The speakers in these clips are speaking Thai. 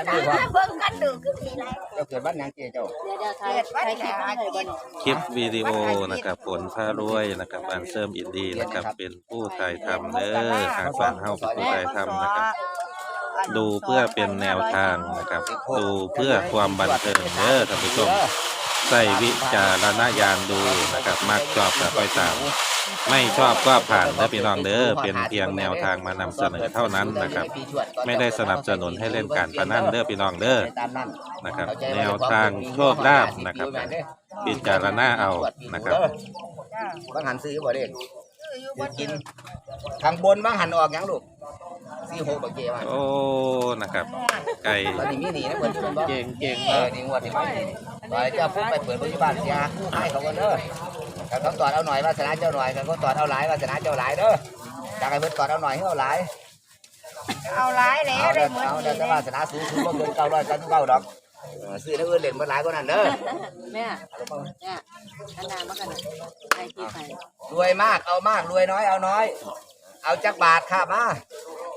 ายมือพอเบิ่งกันดูคือมีไรเจ้าเกิดบ้านหยังเจ๊เจ้าเดี๋ยวเดี๋ยวถ่ายถ่ายคลิปให้เลยบ่เนี่ยคลิปวิดีโอนะครับผลพารวยนะครับบานเสริมอินดีนะครับ เป็นผู้ถ่ายทำเด้อทางฝั่งเฮาเป็นผู้ถ่ายทำนะครับ ดูเพื่อเป็นแนวทางนะครับ ดูเพื่อความบันเทิงเด้อท่านผู้ชม ใส่วิจารณญาณดูนะครับมักชอบกับไปตาม ไม่ชอบก็ผ่านเด้อพี่น้องเด้อเป็นเพียงแนวทางมานำเสนอเท่านั้นนะครับ ไม่ได้สนับสนุนให้เล่นการพนันเด้อพี่น้องเด้อตามนั้นนะครับ แนวทางโชคลาภนะครับพิจารณาเอานะครับบางหันซื้อบ่เด้คืออยู่ซื้บ่อกินข้างบนบางหันออกหยังลูกสี่หกบ่เจ๊ว่าโอ้นะครับไก่ตอนนี้มีหนีนะเพิ่นเป็นบ่เก่งเก่งเอมาอกนี่งวดที่ ไปไปเจ้าพุ่งไปเปิดปัจจุบันยาคู่ให้เขากันเด้อถ้าเขาตอดเอาหน่อยวาสนาเจ้าหน่อยถ้าเขาตอดเอาหลายวาสนาเจ้าหลายเด้อจากให้เพิ่นตอดเอาหน่อยให้เอาหลายเอาหลายแล้วเอาได้เด้อหมดเอานี่เด้อแต่วาสนาสูงสูงบ่เกิน999ดอกเออซื้อแล้วอื่นเล่นบ่หลายกว่านั้นเด้อแม่เนี่ยอันนามากันน่ะถ่ายคลิปให้รวยมากเอามากรวยน้อยเอาน้อย เอาจักบาทค่ะมา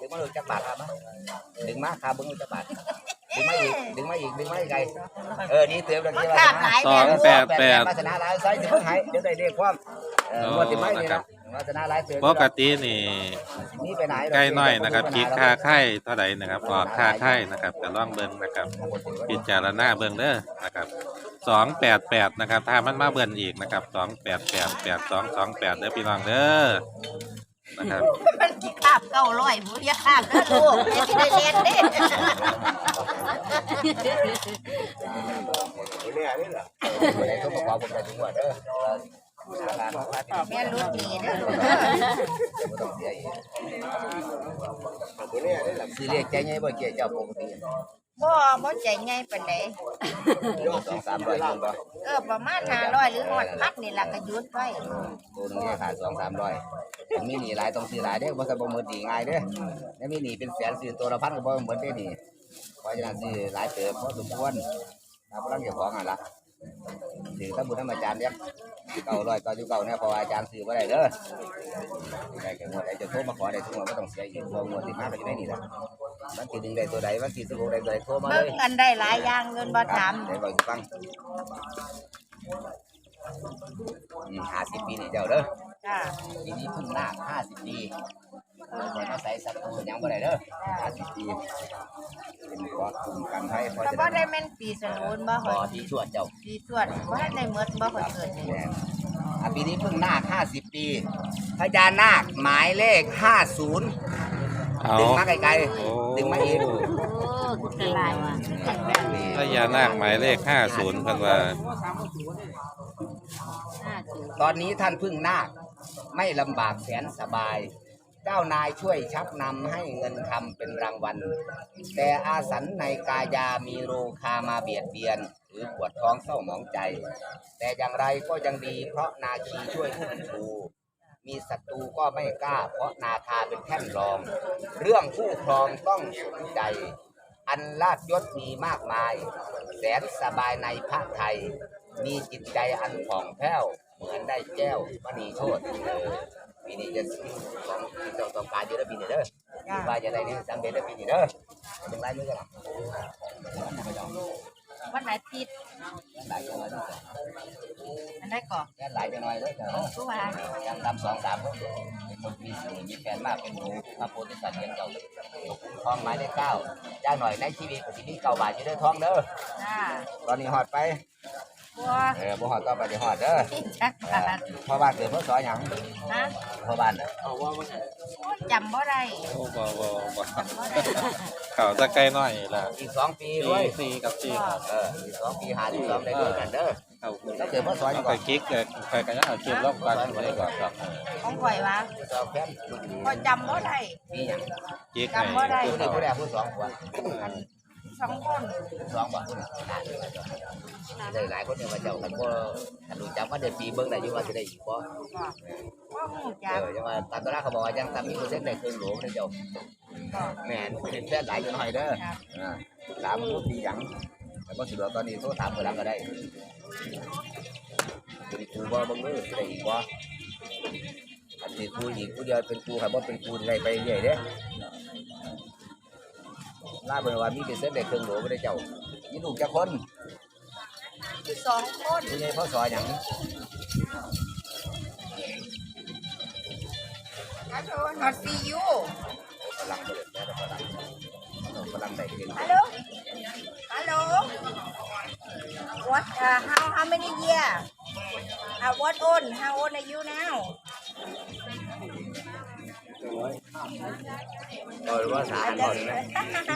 ดึงมาเลยจักบาทค่ะมาดึงมาค่ะเบิ่งจักบาท ดึงมาอีกดึงมาอีกดึงมาอีกไกลเออนี่เติมแล้วมันกี่ขาว่าดหลายสอแม่งแปดแปดวาสนาหลายไซส์จะเพิ่งให้เดี๋ยวได้เลขความเออโอ้งวดที่ไม่นี่นะครันะบวาสนาหลายเติมปกตินี่นี่ไปไหนไก่น้อยนะครับคิดค่าไข่เท่าไหร่นะครับออกค่าไข่นะครับก็ลองเบิ่งนะครับพิจารณาเบิ่งเด้อนะครับสองแปดแปดนะครับถ้ามันมาเบิ่นอีกนะครับสองแปดแปดแปดสองสองแปดเด้อพี่น้องเด้อนะครับมันสิคาบ900บ่อย่าคาบเด้อลูกอย่าสิได้เรียนเด้เรื่ อยๆนี่แหละไปไหนก็บอกว่าผมไปถึงวัดเด้อแม่ลูกนี่เด้อลูกบ่ต้อเสียกซื้อเลขใจไงบ่เกี่ยวเจ้าปกติบ่บ่ใจใหญ่ปานใดสองสามร้อยคนบ่เออประมาณ500หรือฮอดพันนี่ล่ะก็หยุดไว้ตัวหนึงเนี่ยขาดสองสามร้อยมีหนีหลายต้องซื้อหลายเด้อบ่ซันบ่หมดหนีง่ายเด้อแล้วมีหนีเป็นแสนซื้อตัวละพันก็บ่หมดได้หนี เพราะฉะนั้นซื้อหลายเติบพอสมควรถ้าบ่รังเจ้าของอะล่ะถือถ้าบุญธรรมอาจารย์ยักเก้าร้อยเก้าสิบเก้าเนี่ยเพราะว่าอาจารย์ซื้อบ่ได้เด้อได้แค่หมดไอ้จะโทรมาขอได้ทุกหมดบ่ต้องเสียอีกเพราะหมดที่มาก็จะได้นี่ล่ะวันที่หนึ่งได้ตัวใดวันที่สิบหกได้ตัวใดโทรมาเลเบิ่งยกันได้หลายอย่างเงินบ่ถามเดี๋ยวบอกให้ฟังอืมห้าสิบปีนี่เจ้าเด้อ จ้า ปีนี้เพิ่งนาคห้า สิบปีคนอาศัยสัตว์ตัวยังบ่ได้เด้อห้าสิบปีเป็นกอดกลุ่มกันให้เพราะก็ฉะบ่นั้นได้แม่นปีสนุนบ่กค่อยอที่ชวดเจ้าปีสวดบ่ทันได้หมดบ่ค่อยเกิดนี่แม่นอะปีนี้เพิ่งนาคห้าสิบปีพญานาคหมายเลขห้าศูนย์เอา ดึงมาไกลโอ้ ๆดึงมาอีกโอ้คือเก่งหลายว่ะพญานาคหมายเลขห้าศูนย์พันว่าห้าศูนย์ตอนนี้ท่านเพึ่งนาคไม่ลำบากแสนสบายเจ้านายช่วยชักนำให้เงินคำเป็นรางวัล แต่อาสันในกายามีโรคามาเบียดเบียน หรือปวดท้องเศร้าหมองใจ แต่อย่างไรก็ยังดีเพราะนาคีช่วยอุ้ชูมีศัตรูก็ไม่กล้า เพราะนาคาเป็นแท่นรอง เรื่องคู่ครองต้องสนใจ อันลาดยศมีมากมาย แสนสบายในพระไทย มีจิตใจอันผ่องแผ้ว เหมือนได้แก้วมณีโชตเออ ปีนี้จะต้องต้องต้องการเยอะแล้วปีนี้เด้อคิดว่าจะได้เนี่ยสำเร็จแล้วปีนี้เด้อเป็นไรเยอะกันหรอวันอาทิตย์หลายจังหวัดอันได้ก่อนแค่หลายจังหวัดเลยเจ้าผู้ว่ายังทำสองสามคนเป็นคนมีสีมีแฟนมากเป็นหนูพระโพธิสัตว์เลี้ยงเจ้าทองไม้ได้เก้าจ้าหน่อยในชีวิตของที่นี่เก่าบาทจะได้ทองเด้อจ้าตอนนี้หอดไป บัวเออบ่หอดก็ไปจะหอดเด้อจักเอบาอทพ่อบ้านเกิดพ่อสอหยังนะพ่อบ้านน่ะโอ้จำบ่ได้โอ้บ่บ่บ่จำบ่ได้เขาจะใกล้น้อยล่ะอีกสองปีสี่ด้วยสี่กับสี่ครับเอออีกสองปีหาที่สองได้ด้วยกันเด้อเอาแล้วเกิดพ่อสอนอยู่ก่ไปอนคลิกเลยไปกันยังเอาคลิปรอบกันไว้ก่อนครับของข่อยว่าสองแฟนข่อยจำบ่ได้ปีหยังคลิกจำบ่ได้ ผู้นี้ผู้ใดผู้สองคน สองคนสองบ่ผู้นี้ได้หลายคนเนี่ยมาเจ้าคันบ่คันรู้จักว่าเดือนปีเบิ่งได้อยู่ว่าสิได้อีกบ่ก็บ่ฮู้เอจักอจังว่าตามตลาดเขาบอกว่ายังทำมีเปอร์เซ็นต์ได้ครึ่งโหลได้เจ้าก็แม่นเป็นแฟนหลายจังหน่อยเด้อครับอ่าถามผู้ปีหยังแต่บ่สะดวกตอนนี้โทรถามเพิ่นหลังก็ได้เป็นครูบ่เบิ่งเด้อสิได้อีกบ่อันนี้ครูอีกผู้เดียวเป็นครูครับบ่เป็นครูได้ไปเรื่อยเด้อ ลาเบิ่งว่ามีเป็นเส้นเด็กเครื่องโหลบ่ได้เจ้ามีลูกจักคนสองคนผู้ใหญ่พ่อซอยหยังฮัลโหล not see you ฝรั่งบ่ได้แต่ฝรั่งฝรั่งได้เก่ง hello hello what uh, how how many year uh, what old how old are you now เออว่าสารบ่ได้ไหม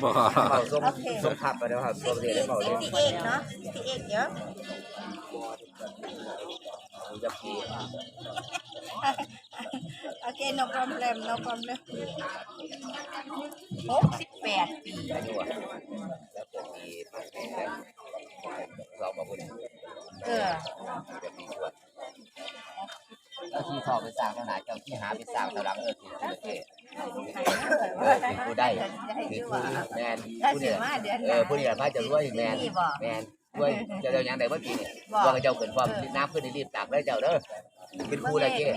บ่เป่าส้มส้มขับไปแล้วครับตัวเดียได้เป่าเลย68เอกเนาะ68เยอะจะพีโอเค no problem no problem 68ปีอายุอะแล้วก็มีเราบอกคุณเออจะมีส่วนแล้วที่พ่อไปสร้างขนาดเจ้าที่หาไปสร้างตารางเออ คือคือเท่เออคือกูได้คือกูแมนผู้เนี่ยเออผู้เนี่ยพระจะรวยแมนแมนรวยจะเจ้าอย่างใดเมื่อกี้เนี่ยว่าเจ้าเกิดความน้ำขึ้นรีบตักได้เจ้าเด้อเป็นผู้อะไรเจ้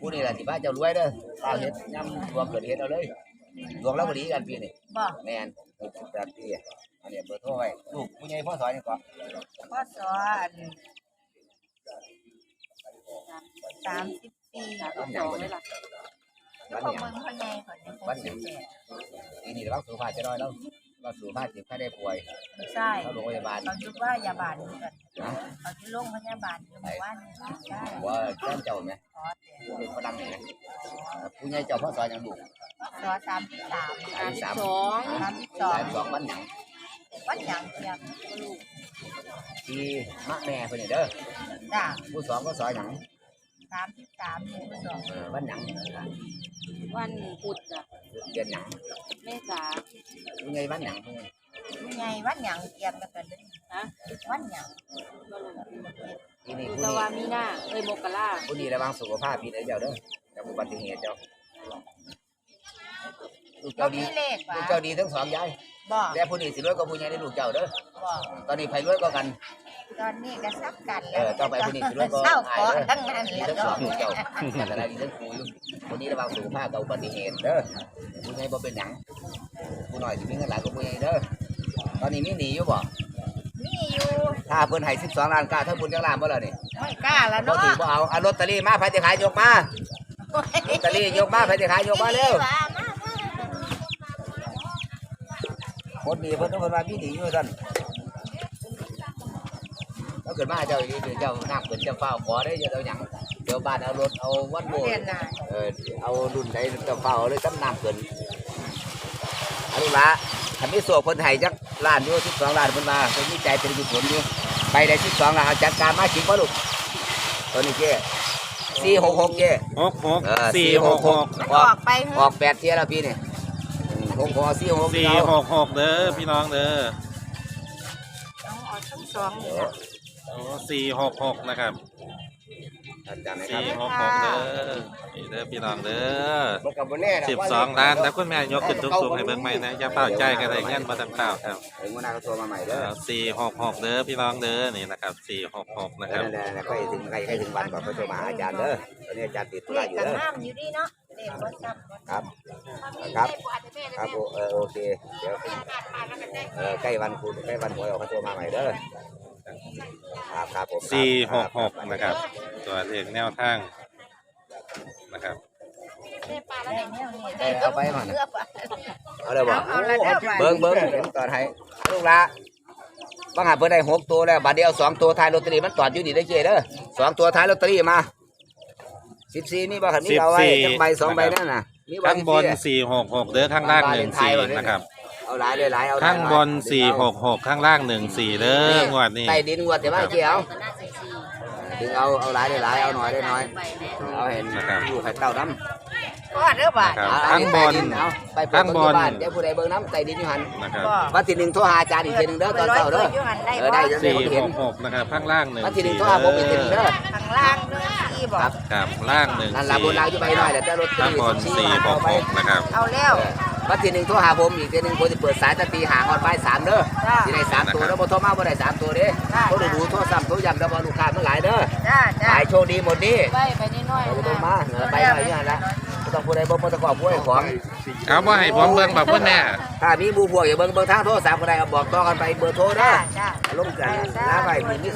ผู้นี่แหละที่พระเจ้ารวยเด้อเอาเฮ็ดย่ำรวมเกิดเฮ็ดเอาเลยรวมแล้วพอดีกันปีนี่แมนหกสิบแปดปีอันนี้เบอร์โทรไว้ลูกผู้ใหญ่พ่อสอนนี่ก่อนพ่อสอนสามสิบปีสามสิบสองเลยล่ะ แล้ววันพอนี้เมืองพ่อใหญ่ก่อนเนี่ยวันนี้ปีนี้ระวังสุขภาพจะน้อยแล้วว่าสุขภาพเจ็บไข้ได้ป่วยใช่เข้าโรงพยาบาลเขาคิดว่ายาบาลนี่กันเขาที่โรงพยาบาลอยู่หมู่บ้านนี่ใช่ว่าเจ้าเจ้าไหมขอแต่เป็นฝรั่งไหมผู้ใหญ่เจ้าพ่อสอนยังลูกรอสามสิบสามสามสิบสองสามสิบสองสามสองวันหยังวัดหยังเทียมที่มะแม่เพิ่นนี่เด้อจ้าผู้สอนก็สอนหยัง สามสิบสามหมู่สองเออวันหยังวันพุธจ้ะเดือนหยังเมษาผู้ใหญ่วันหยังผู้ใหญ่ผู้ใหญ่วัดหยังเทียมกันกันเลยฮะวัดหยังที่นี่ดูผู้ตะนี้วามีนาเอ้ยโมกราผู้นี้ระวังสุขภาพพี่เจ้าเด้อจากอุบัติเหตุเจ้าลูกก็เจ้าดีมีเลขลูวะกเจ้าดีทั้งสองยายบอกแต่ผู้นี้สิรวยกว่าผู้ใหญ่ในลูกเจ้าเด้อบอกตอนนี้ไผรวยกว่ากัน ตอนนี้ก็ซับกันเออต่อไปผู้นี้สิรวยกว่าเศร้าอ้าขยอเด้อทั้งนั้นดีแล้วทั้งก็สองลูกเจ้าแต่ละดีทั้งครูอยู่ผู้นี้ระวังสุขภาพกับอุบัติเหตุเด้อผู้ใหญ่บ่เป็นหยังผู้น้อยสิมีเงินหลายกว่าผู้ใหญ่เด้อตอนนี้มีหนีอยู่บ่มีอยู่ถ้าเพิ่นให้12ล้านกล้าทั้งบุญทั้งล้านบ่ล่ะนี่ไม่กล้าแล้วบ่เนาะถือบ่เอาเอาลอตเตอรี่มาไผสิขายยกมาลอตเตอรี่ยกมาไผสิขายยกมาเร็ว มามาคนดีเพิ่นเพิ่นว่ามีหนีอยู่ซั่น แล้วเกิดมาเจ้าอีนี่เจ้าน้ำเพิ่นจะเฝ้าขอได้เจ้าหยังเดี๋ยวบ้านเอารถเอาวัดโบเรียนนายเออเอารุ่นใดจะเฝ้าเลยตั้น้ำเกินอันนี้ละถ้ามีโซ่คนไทยจักล้านอยู่สิบสองล้านเพิ่นมาเพิ่นมีใจเป็นกุศลอยู่ไปได้สิบสองล้านจัดการมาขิงบ่อลูกตัวนี้เจ้สี่หกหกเจ้หกหกสี่หกหกออกไปออกแปดเที่ยแล้วพี่เนี่อืมหกหกสี่หกสี่หกหกเด้อพี่น้องเด้อต้องเอาทั้งสองนี่นะ โอ้สี่หกหกนะครับอาจารย์นะครัสี่บหกหกเด้อนี่เด้อพี่น้องเด้อมันกับแน่นะสิบสองล้านแล้วคุณแม่ยกขึ้นสูงๆให้เบิ่งใหม่นะอย่าเป้าใจกันเลยเงี้ยมาตั้งเปล่าครับถึงวันหน้าก็ตัวมาใหม่เด้อสี่หกหกเด้อพี่น้องเด้อนี่นะครับสี่หกหกนะครับนั่นๆๆก็ให้ถึงใครให้ถึงวันก่อนก็โทรมาหาอาจารย์เด้อตอนนี้อาจารย์ติดธุเลระขอยู่กับเด้อน้ำอยู่ดีเนาะเลขวัดซ้ำครับครับ ครับโอเออโอเคเดี๋ยวเออใกล้วันคุณใกล้วันหวยออกเขาโทรมาใหม่เด้อ ครับครับผมครับสี่หกหกครับนะครับ ตัวเลขแนวทางนะครับได้แนวนี้ได้เอาไปมาน่ะเลือกว่ะเอาเลยบอกเอาละเด้อไปเบิ้งเบิ้งเดี๋ยวตอนให้ลูกละบางหาเพิ่นได้หกตัวแล้วบัดเดียวสองตัวท้ายลอตเตอรี่มันตอดอยู่นี่ได้อเจเด้อสองตัวท้ายลอตเตอรี่มาสิบสี่มีบ่คันมีเอาไว้14จังใบสองใบนั่นน่ะมีบ่ข้างบน14อะสี่หกหกเด้อข้างล่างหนึ่งสี่นะครับ เอาหลายเลยหลายเอาข้างบนหลายสี่หกหกข้างล่างหนึ่งสี่เด้องวดนี้ใต้ดินงวดแต่ว่าเจียวก็น่าใส่สี่ถึงเอาเอาหลายได้หลายเอาหน่อยได้น้อยไปแน่เอาเห็นนะครับอยู่ไข่เต้าน้ก็เด้อบ่าครับำเอข้างบนใต้ดิเอาไปเปิดข้างบนประตูบ้านเดี๋ยวผู้ใดเบิ่งน้ำใต้ดินอยู่หันนะครับบ่วันที่หนึ่งโทรหาอาจารย์อีกทีหนึ่งเด้อตอนเช้าเด้อไปร้อยเปิดอยู่หันได้เออได้บ่จะได้สี่คนหเห็นกหกนะครับข้างล่างหนึ่งวันที่หนึ่งสี่โทรหาผมอีกทีหนึ่งเด้อข้างล่างเรื่องสี่บ่ครับครับล่างหนึ่งนั่นละสี่บนลาวอยู่ใบน้อยแต่รถข้างบนสี่หกหกนะครับเอาแล้ว วันที่หนึ่งโทรหาผมอีกทีหนึ่งผมจะเปิดสายตั้งตีหาฮอดบ่ายสามเด้อจ้า ที่ได้สามตัวแล้วบ่โทรมาบ่ได้สามตัวเด้ได้โทรดูโทรซ้ำโทรย้ำแล้วบ่ลูกค้ามันหลายเด้อจ้าจ้าหลายโชคดีหมดนี้ไปไปนิดหน่อยเอาไปนะมาเหนือไปหน่อยอย่างนั้นละโทรต้องผู้ใดบ่บ่ต้องขอผู้ใดของ เอาบ่ให้ผมเบิ่งแบบเพิ่นแน่ถ้ามีหมู่พวกอย่าเบิ่งเบิ่งทางโทรศัพท์ก็ได้เอาบอกต่อกันไปเบอร์โทรจ้าเด้อจ้า ลงกันนะไปมีมี